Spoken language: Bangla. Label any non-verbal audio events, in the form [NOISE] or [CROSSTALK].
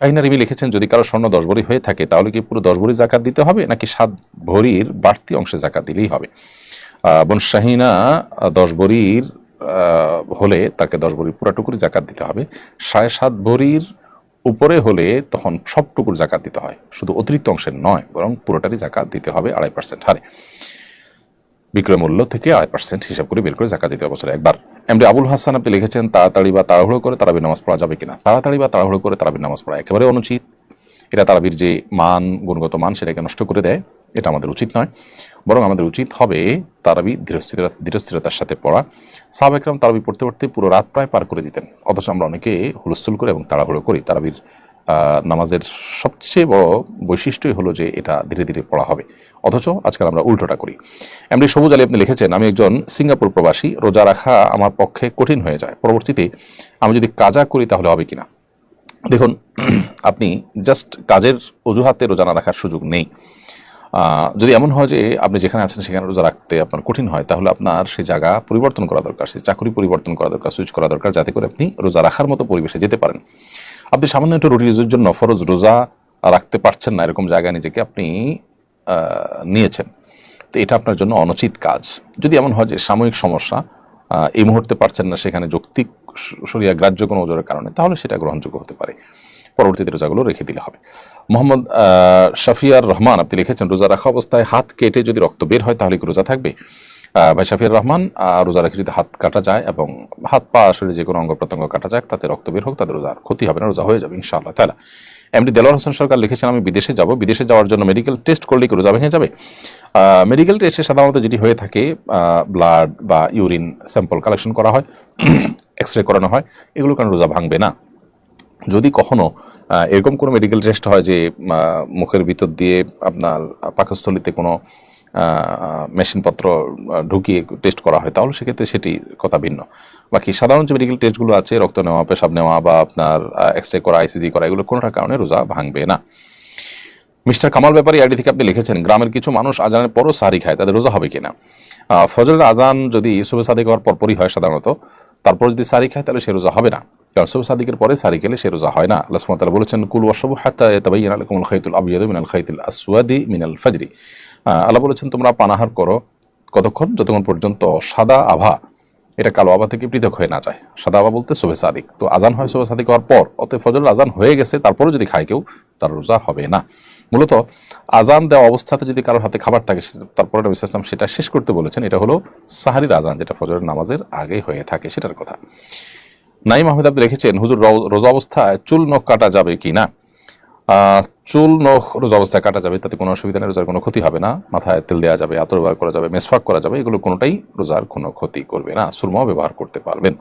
শাহিনা রিমি লিখেছেন, যদি কারও স্বর্ণ দশ ভরি হয়ে থাকে, তাহলে কি পুরো দশ ভরি জাকাত দিতে হবে? নাকি সাত ভরির বাড়তি অংশে জাকাত দিলেই হবে? বোন শাহিনা দশ ভরির হলে তাকে দশ ভরির পুরাটুকুরি জাকাত দিতে হবে। সাড়ে সাত ভরির উপরে হলে তখন সবটুকুর জাকাত দিতে হয়। শুধু অতিরিক্ত অংশের নয়, বরং পুরোটারই জাকাত দিতে হবে আড়াই পার্সেন্ট হারে। বিক্রয় মূল্য থেকে আড়াই পার্সেন্ট হিসাব করে বের করে জাকাত দিতে হবে বছরে একবার। এমডি আবুল হাসান আপনি লিখেছেন, তাড়াতাড়ি বা তাড়াহুড়ো করে তারাবির নামাজ পড়া যাবে কিনা? তাড়াতাড়ি বা তাড়াহুড়ো করে তারাবির নামাজ পড়া একেবারে অনুচিত। এটা তারাবির যে মান, গুণগত মান সেটাকে নষ্ট করে দেয়, এটা আমাদের উচিত নয়। বরং আমাদের উচিত হবে তারাবি ধীরস্থিরতা, ধীরস্থিরতার সাথে পড়া। সাহাব একরাম তারাবি পড়তে পড়তে পুরো রাত প্রায় পার করে দিতেন। অথচ আমরা অনেকে হুলস্থুল করে এবং তাড়াহুড়ো করি। তারাবির নামাজের সবচেয়ে বড় বৈশিষ্ট্যই হলো যে এটা ধীরে ধীরে পড়া হবে। অথচ আজকাল আমরা উল্টোটা করি। এমনি সবুজ আলী আপনি লিখেছেন, আমি একজন সিঙ্গাপুর প্রবাসী, রোজা রাখা আমার পক্ষে কঠিন হয়ে যায়। পরবর্তীতে আমি যদি কাজা করি তাহলে হবে কিনা? দেখুন, [CLEARS THROAT] আপনি জাস্ট কাজের অজুহাতে রোজা না রাখার সুযোগ নেই। যদি এমন হয় যে আপনি যেখানে আছেন সেখানে রোজা রাখতে আপনার কঠিন হয়, তাহলে আপনার সেই জায়গা পরিবর্তন করা দরকার, সেই চাকরি পরিবর্তন করা দরকার সুইচ করা দরকার, যাতে করে আপনি রোজা রাখার মতো পরিবেশে যেতে পারেন। আপনি সামান্য একটু রুটি জন্য ফরজ রোজা রাখতে পারছেন না, এরকম জায়গায় নিজেকে আপনি নিয়েছেন। তো এটা আপনার জন্য অনুচিত কাজ। যদি এমন হয় যে সাময়িক সমস্যা এই মুহূর্তে পারছেন না সেখানে যৌক্তিক সরিয়া গ্রাহ্য কোনো ওজোরের কারণে, তাহলে সেটা গ্রহণযোগ্য হতে পারে। পরবর্তীতে রোজাগুলো রেখে দিলে হবে। মোহাম্মদ শাফিয়ার রহমান, আপনি লিখেছেন, রোজা রাখা অবস্থায় হাত কেটে যদি রক্ত বের হয় তাহলে কি রোজা থাকবে? ভাই শাফিয়ার রহমান রোজা রেখে যদি হাত কাটা যায় এবং হাত পা আসলে যে কোনো অঙ্গ প্রত্যঙ্গ কাটা যায় তাতে রক্ত বের হোক তাদের রোজা আর ক্ষতি হবে না, রোজা হয়ে যাবে ইনশাআল্লাহ তাহলে এমডি দেলোয়ার হোসেন সরকার লিখেছেন, আমি বিদেশে যাব। বিদেশে যাওয়ার জন্য মেডিকেল টেস্ট করলেই কি রোজা ভেঙে যাবে? মেডিকেল টেস্টে সাধারণত যেটি হয়ে থাকে ব্লাড বা ইউরিন স্যাম্পল কালেকশন করা হয় [CLEARS THROAT] এক্স রে করানো হয়। এগুলো কারণে রোজা ভাঙবে না। যদি কখনো এরকম কোনো মেডিকেল টেস্ট হয় যে মুখের ভিতর দিয়ে আপনার পাকস্থলিতে কোনো মেশিনপত্র ঢুকিয়ে টেস্ট করা হয়, তাহলে সেক্ষেত্রে সেটি কথা ভিন্ন। বাকি সাধারণ যে মেডিকেল টেস্টগুলো আছে, রক্ত নেওয়া, পেশাব নেওয়া বা আপনার এক্স রে করা আইসিজি করা, এগুলো কোনোটার কারণে রোজা ভাঙবে না। মিস্টার কামাল ব্যাপারী আইডি থেকে আপনি লিখেছেন, গ্রামের কিছু মানুষ আজানের পরও সারি খায়, তাদের রোজা হবে কিনা? ফজরের আজান যদি সুবে সাদিক হওয়ার পরপরই হয় সাধারণত, তারপর যদি সারি খায়, তাহলে সে রোজা হবে না। কারণ সুবে সাদিকের পরে সারি খেলে সে রোজা হয় না। আল্লাহ বলেছেন, কুল ওয়াশরাবু হাত্তা ইয়াতাবাyyana লাকুমুল খাইতুল আবিয়াদু মিনাল খাইতিল আসওয়াদি মিনাল ফাজরি। আল্লাহ বলেছেন, তোমরা পানাহার করো কতক্ষণ? যতক্ষণ পর্যন্ত সাদা আভা, এটা কালো আভা থেকে পৃথক হয়ে না যায়। সাদা আভা বলতে শোভে সাদিক। তো আজান হয় শোভে সাদিক হওয়ার পর, অতএব ফজর আজান হয়ে গেছে, তারপরেও যদি খায় কেউ, তার রোজা হবে না। মূলত আজান দেওয়া অবস্থাতে যদি কারোর হাতে খাবার থাকে তারপরে নবী ওয়াসাল্লাম সেটা শেষ করতে বলেছেন, এটা হলো সাহারির আজান, যেটা ফজরের নামাজের আগে হয়ে থাকে, সেটার কথা। নাইম আহমেদ আপনি রেখেছেন হুজুর রোজা অবস্থায় চুল নখ কাটা যাবে কি না চুল, নখ, রোজা অবস্থায় কাটা যাবে, তাতে কোনো অসুবিধা নেই, রোজার কোনো ক্ষতি হবে না। মাথায় তেল দেওয়া যাবে, আতর ব্যবহার করা যাবে মেসফাক করা যাবে, এগুলো কোনোটাই রোজার কোনো ক্ষতি করবে না। সুরমাও ব্যবহার করতে পারবেন।